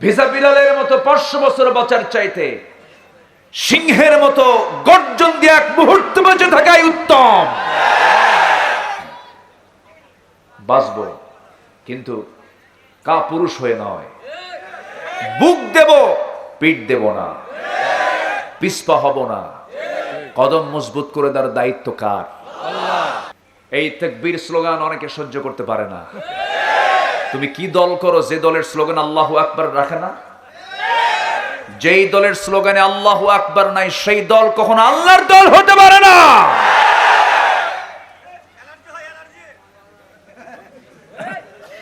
Visa বিড়ালের মতো পাঁচশো বছর বাঁচার চাইতে সিংহের মতো গর্জন দিয়ে এক মুহূর্ত বেঁচে থাকাই উত্তম। বাঁচব, কিন্তু কা পুরুষ হয়ে নয়। বুক দেব, পিঠ দেব না। পিসপা হব না। কদম মজবুত করে দেওয়ার দায়িত্ব কার? এই তেকবীর স্লোগান অনেকে সহ্য করতে পারে না। তুমি কি দল করো? যে দলের স্লোগান আল্লাহু আকবার রাখে না? যেই দলের স্লোগানে আল্লাহু আকবার নাই, সেই দল কখনো আল্লাহর দল হতে পারে না।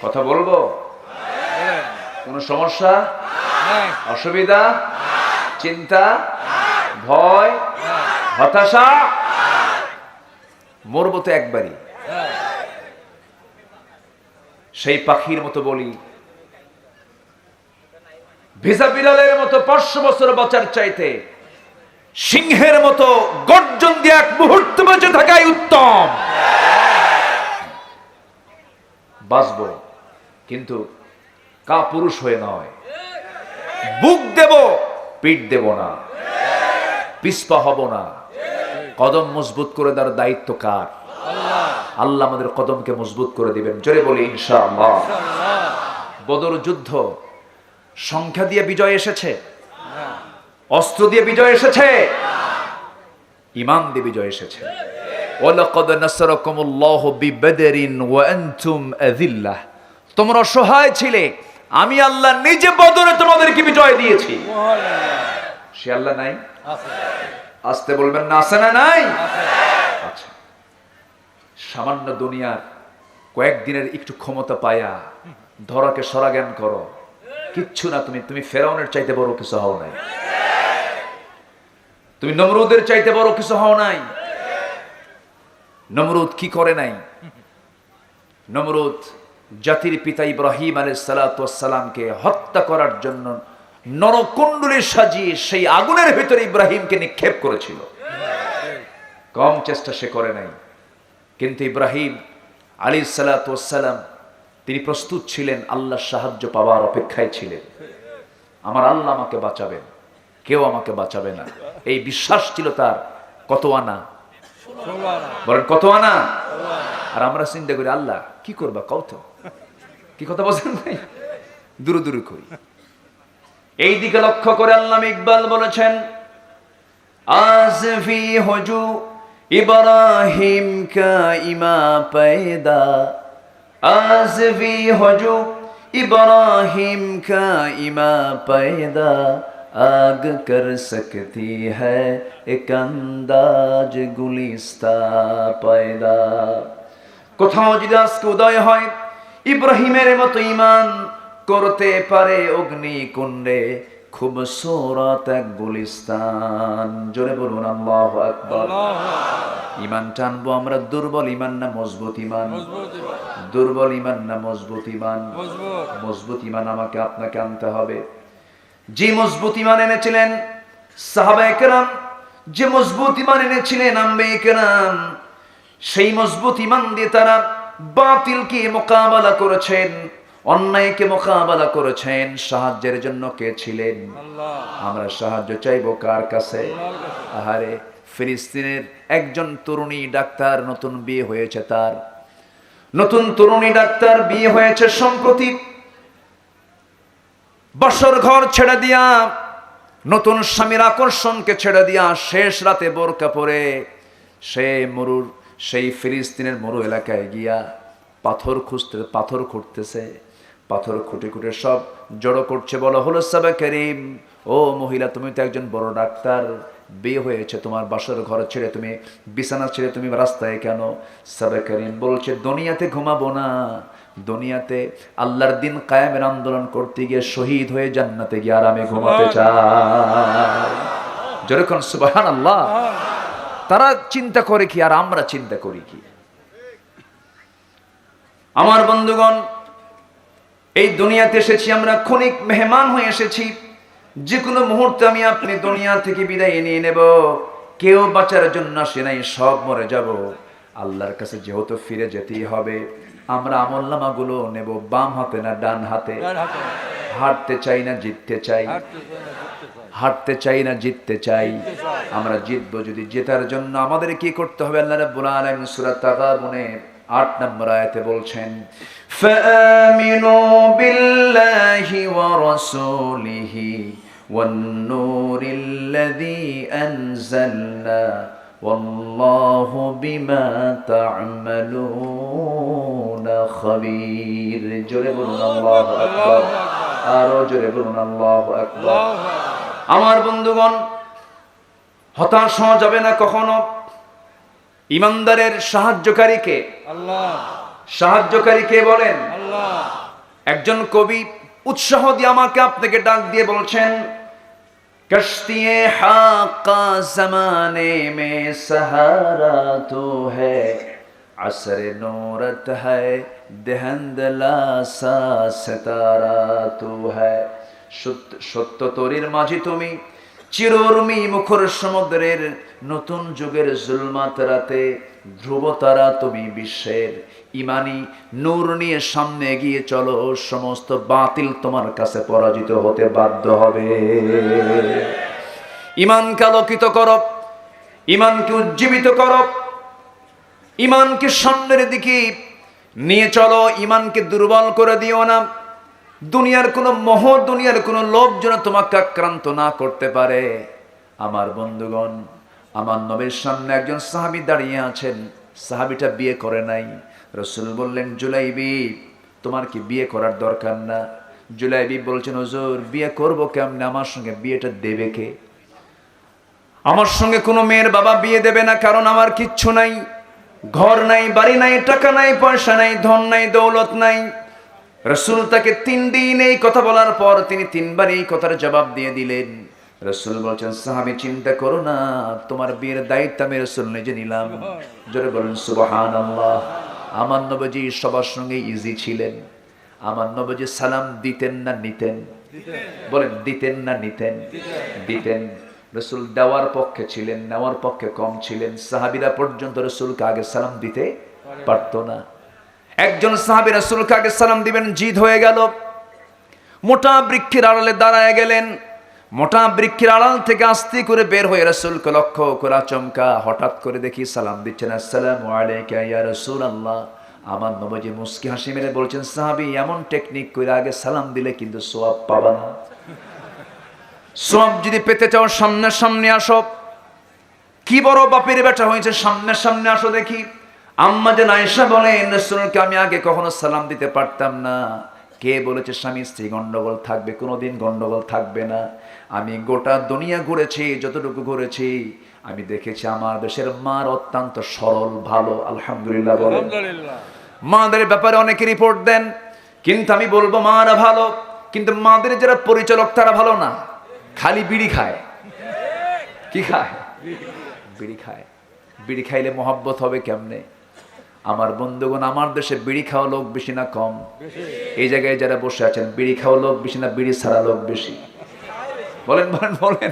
কথা বলব? কোনো সমস্যা? অসুবিধা? চিন্তা? ভয়? হতাশা? মরবো তো একবারই। সেই পাখির মতো বলি। ভিসা বিড়ালের মতো পাঁচশো বছর বাঁচার চাইতে, সিংহের মতো গর্জন দিয়ে এক মুহূর্ত বেঁচে থাকাই উত্তম। বাঁচব, কিন্তু কা পুরুষ হয়ে নয়। বুক দেব, পিঠ দেব না। পিসপা হব না। কদম মজবুত করে দেওয়ার দায়িত্ব কার? আল্লাহ আমাদের কদমকে মজবুত করে দিবেন। জোরে বলি ইনশাআল্লাহ। বদর যুদ্ধ সংখ্যা দিয়ে বিজয় এসেছে অস্ত্র দিয়ে বিজয় এসেছে ইমান দিয়ে বিজয় এসেছে। ওয়ালাকাদ নাসারাকুমুল্লাহু বিবদরিন ওয়া আনতুম আযিল্লাহ। তোমরা অসহায় ছিলে আমি আল্লাহ নিজে বদরে তোমাদেরকে বিজয় দিয়েছি। সে আল্লাহ নাই? আসতে বলবেন না আছে না নাই? আচ্ছা। সামান্য দুনিয়ার কয়েকদিনের একটু ক্ষমতা পায়া, ধরাকে সরাজ্ঞান করো। কিচ্ছু না, তুমি তুমি ফেরাউনের চাইতে বড় কিছু হও নাই। তুমি নমরুদের চাইতে বড় কিছু হও নাই। নমরুদ কি করে নাই? নমরুদ জাতির পিতা ইব্রাহিম আলাই সালাতামকে হত্যা করার জন্য নরকুণ্ডলী সাজিয়ে সেই আগুনের ভিতরে ইব্রাহিমকে নিক্ষেপ করেছিল। কম চেষ্টা সে করে নাই। কিন্তু ইব্রাহিম আলী সালাতাম তিনি প্রস্তুত ছিলেন আল্লাহর সাহায্য পাওয়ার অপেক্ষায় ছিলেন। আমার আল্লাহ আমাকে বাঁচাবেন, কেউ আমাকে বাঁচাবে না। এই বিশ্বাস ছিল তার কত আনা? বলেন, কত আনা? আর আমরা চিন্তা করি, আল্লাহ, কি করবা কত কি কথা বলছেন দূরে দূরে করি এই দিকে লক্ষ্য করে আল্লাহ ইকবাল বলেছেন, আজ ফি হজু ইব্রাহিম কা ইমা পয়দা আজ ফি হজু इब्राहिम का इमा पैदा आग कर सकती है एक अंदाज गुलिस्ता पैदा কোথাও যদি আজকে উদয় হয় ইব্রাহিমের মতো ইমান করতে পারে অগ্নি খুব সোরাত এক গুলিস্তান। জোরে বলুন, আল্লাহ আকবার। ইমান টানবো আমরা, দুর্বল ইমান না মজবুত ইমান? দুর্বল ইমান না মজবুত ইমান? মজবুত ইমান আমাকে, আপনাকে আনতে হবে। যে মজবুত ইমান এনেছিলেন সাহাবা একরাম যে মজবুত ইমান এনেছিলেন আম্বে একরাম সেই মজবুত ইমান দিয়ে তারা বাতিলকে মোকাবেলা করেছেন। অন্যায়কে মোকাবেলা করেছেন সাহায্যের জন্য কে ছিলেন? আমরা সাহায্য চাইব কার কাছে। আহারে ফিলিস্তিনের একজন তরুণী ডাক্তার নতুন বিয়ে হয়েছে তার। নতুন তরুণী ডাক্তার বিয়ে হয়েছে সম্প্রতি। বসর ঘর ছেড়ে দিয়া নতুন স্বামীর আকর্ষণকে ছেড়ে দিয়া শেষ রাতে বোরকা পরে সে মরুর সেই ফিলিস্তিনের মরু এলাকায় গিয়া পাথর খুঁজতে পাথর খুঁড়তেছে। পাথর খুঁটে খুঁটে সব জড়ো করছে। বলো হলো সাবে করিম ও মহিলা তুমি তো একজন বড় ডাক্তার। বিয়ে হয়েছে তোমার বাসর ঘর ছেড়ে তুমি বিছানা ছেড়ে তুমি রাস্তায় কেন? সাবে করিম বলছে দুনিয়াতে ঘুমাবো না। দুনিয়াতে আল্লাহর দিন কায়েমের আন্দোলন করতে গিয়ে শহীদ হয়ে জান্নাতে গিয়ে আরামে ঘুমাতে চায়। যেরকম সুবাহান আল্লাহ তারা চিন্তা করে কি আর আমরা চিন্তা করি কি? আমার বন্ধুগণ এই দুনিয়াতে এসেছি আমরা ক্ষণিক মেহমান হয়ে এসেছি। যে কোনো মুহূর্তে আমি আপনি দুনিয়া থেকে বিদায় নিয়ে নেব। কেউ বাঁচার জন্য আসে নাই সব মরে যাব। আল্লাহর কাছে যেহেতু ফিরে যেতেই হবে আমরা আমল নামাগুলো নেব বাম হাতে না ডান হাতে। হাঁটতে চাই না জিততে চাই। হাঁটতে চাই না জিততে চাই। আমরা জিতবো যদি জেতার জন্য। আমাদের কি করতে হবে? আল্লাহ রাব্বুল আলামিন সূরা তাগাবুনে 8 নম্বর আয়াতে বলছেন ফামিনু বিল্লাহি ওয়া রাসূলিহি والنور الذي أنزلنا والله بما تعملون خبير জোরে বলুন আল্লাহু আকবার আরো জোরে বলুন আল্লাহু আকবার আমার বন্ধুগণ হতাশ হওয়া যাবে না কখনো ইমানদারের সাহায্যকারীকে আল্লাহ। সাহায্যকারীকে বলেন? আল্লাহ। একজন কবি উৎসাহ দিয়ে আমাকে আপনাকে ডাক দিয়ে বলছেন কশ্তিয়ে হাক্কা জমানে মে সহারা তো হ্যায় আসর নূরত হ্যায় দেহন্দলা সা সিতারা তো হ্যায় সত্য সত্য তরির মাঝে তুমি চিরর্মি মুখর সমুদ্রের নতুন যুগের জুলমাত রাতে ধ্রুবতারা তুমি বিশ্বের ইমানি নূর নিয়ে সামনে এগিয়ে চলো, সমস্ত বাতিল তোমার কাছে পরাজিত হতে বাধ্য হবে। ইমানকে আলোকিত করো, ইমানকে উজ্জীবিত করো, ইমানকে সামনের দিকে নিয়ে চলো, ইমানকে দুর্বল করে দিও না। দুনিয়ার কোনো মোহ দুনিয়ার কোনো লোভ যেন তোমাকে আক্রান্ত না করতে পারে। আমার বন্ধুগণ, আমার নবীর সামনে একজন সাহাবি দাঁড়িয়ে আছেন। সাহাবিটা বিয়ে করে নাই। রসুল বললেন, জুলাইবি, তোমার কি বিয়ে করার দরকার না? জুলাইবি বলছেন, হুজুর, বিয়ে করব কেমনে? আমার সঙ্গে বিয়েটা দেবে কে? আমার সঙ্গে কোনো মেয়ের বাবা বিয়ে দেবে না, কারণ আমার কিচ্ছু নাই। ঘর নাই, বাড়ি নাই, টাকা নাই, পয়সা নাই, ধন নাই, দৌলত নাই। রসুল তাকে তিন দিন এই কথা বলার পর তিনি তিনবার এই কথার জবাব দিয়ে দিলেন। রসুল বলছেন, সাহাবি, চিন্তা করো না, তোমার বিয়ের দায়িত্ব আমি রসুল নিজে নিলাম। জোরে বলেন সুবহান আল্লাহ আমার নবজি সবার সঙ্গে ইজি ছিলেন। আমার নবজি সালাম দিতেন না নিতেন। বলেন, দিতেন না নিতেন, দিতেন। রসুল দেওয়ার পক্ষে ছিলেন, নেওয়ার পক্ষে কম ছিলেন। সাহাবিরা পর্যন্ত রসুলকে আগে সালাম দিতে পারতো না। একজন সাহাবি রসুলকে আগে সালাম দিবেন, জিদ হয়ে গেল। মোটা বৃক্ষের আড়ালে দাঁড়ায় গেলেন। মোটা বৃক্ষের আড়াল থেকে আস্তে করে বের হয়ে রসুলকে লক্ষ্য করা চমকা হঠাৎ করে দেখি সালাম দিচ্ছেন, আসসালাম ইয়া রসুল আল্লাহ আমার নবজি মুস্কি হাসি মেরে বলছেন, সাহাবি, এমন টেকনিক করে আগে সালাম দিলে কিন্তু সোয়াব পাবা না। সোয়াব যদি পেতে চাও সামনে সামনে আসো। কি বড় বাপের বেটা হয়েছে সামনের সামনে আসো দেখি। আম্মা যে নাইসা বলেন রসুলকে আমি আগে কখনো সালাম দিতে পারতাম না। কে বলেছে স্বামী স্ত্রী গন্ডগোল থাকবে কোনোদিন গন্ডগোল থাকবে না। আমি গোটা দুনিয়া ঘুরেছি যতটুকু ঘুরেছি আমি দেখেছি আমার দেশের মার অত্যন্ত সরল ভালো আলহামদুলিল্লাহ বলেন আলহামদুলিল্লাহ। মাদের ব্যাপারে অনেকে রিপোর্ট দেন কিন্তু আমি বলব মারা ভালো কিন্তু মাদের যারা পরিচালক তারা ভালো না। খালি বিড়ি খায়। কি খায়? বিড়ি খায়। বিড়ি খাইলে মহাব্বত হবে কেমনে? আমার বন্ধুগণ, আমার দেশে বিড়ি খাওয়া লোক বেশি না কম? এই জায়গায় যারা বসে আছেন, বিড়ি খাওয়া লোক বেশি না বিড়ি ছাড়া লোক বেশি? বলেন বলেন বলেন।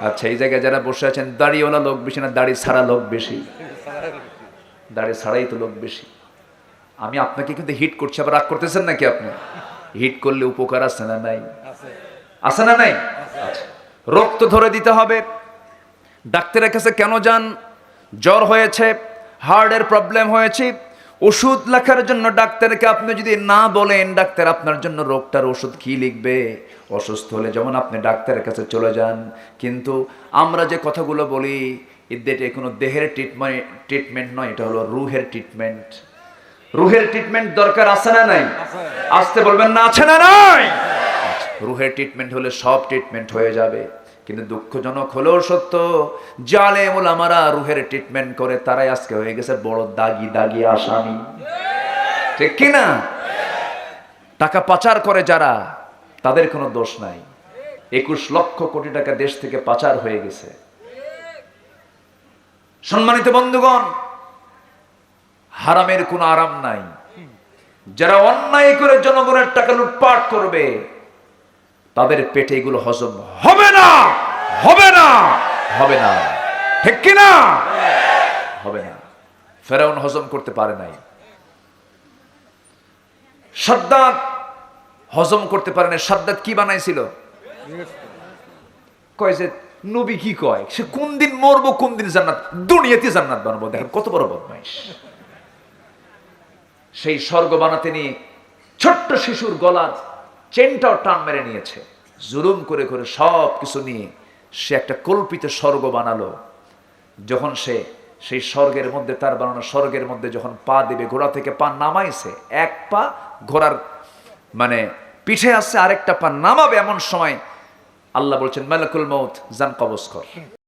আচ্ছা এই জায়গায় যারা বসে আছেন, দাড়িওয়ালা লোক বেশি না দাড়ি ছাড়া লোক বেশি? দাড়ি ছাড়াই তো লোক বেশি। আমি আপনাকে কিন্তু হিট করছি, আবার রাগ করতেছেন নাকি আপনি? হিট করলে উপকার আছে না নাই? আছে না নাই? আচ্ছা। রক্ত ধরে দিতে হবে। ডাক্তারের কাছে কেন যান? জ্বর হয়েছে। হার্টের প্রবলেম হয়েছে, ওষুধ লেখার জন্য ডাক্তারকে আপনি যদি না বলেন, ডাক্তার আপনার জন্য রোগটার ওষুধ কি লিখবে? অসুস্থ হলে যেমন আপনি ডাক্তারের কাছে চলে যান, কিন্তু আমরা যে কথাগুলো বলি এটা কোনো দেহের ট্রিটমেন্ট ট্রিটমেন্ট নয়, এটা হলো রুহের ট্রিটমেন্ট রুহের ট্রিটমেন্ট দরকার আছে না নাই? আসতে বলবেন না, আছে না নাই? রুহের ট্রিটমেন্ট হলে সব ট্রিটমেন্ট হয়ে যাবে। কিন্তু দুঃখজনক হলেও সত্য জালে ওলামারা রুহের ট্রিটমেন্ট করে, তারাই আজকে হয়ে গেছে বড় দাগি দাগি আসামি। ঠিক কি না? টাকা পাচার করে যারা, তাদের কোনো দোষ নাই। একুশ লক্ষ কোটি টাকা দেশ থেকে পাচার হয়ে গেছে। সম্মানিত বন্ধুগণ, হারামের কোনো আরাম নাই। যারা অন্যায় করে জনগণের টাকা লুটপাট করবে, তাদের পেটে এগুলো হজম না হবে না। হবে না। ঠিক কি না হবে না। ফেরাউন হজম করতে পারে নাই। সাদ্দাত হজম করতে পারে না সাদ্দাত কি বানাইছিল? কয় যে নবী কি কয়? সে কোন দিন মরবো কোন দিন জান্নাত? দুনিয়াতে জান্নাত বানাবো। দেখেন কত বড় বদমাইশ। সেই স্বর্গ বানাতে নিয়ে ছোট্ট শিশুর গলার চেনটাও টান মেরে নিয়েছে। জুলুম করে করে সব কিছু নিয়ে সে একটা কল্পিত স্বর্গ বানালো। যখন সে সেই স্বর্গের মধ্যে, তার বানানো স্বর্গের মধ্যে যখন পা দেবে, ঘোড়া থেকে পা নামাইছে, এক পা ঘোড়ার মানে পিঠে আসছে আরেকটা পা নামাবে এমন সময় আল্লাহ বলছেন, মালাকুল মৌত জান কবস্কর কর।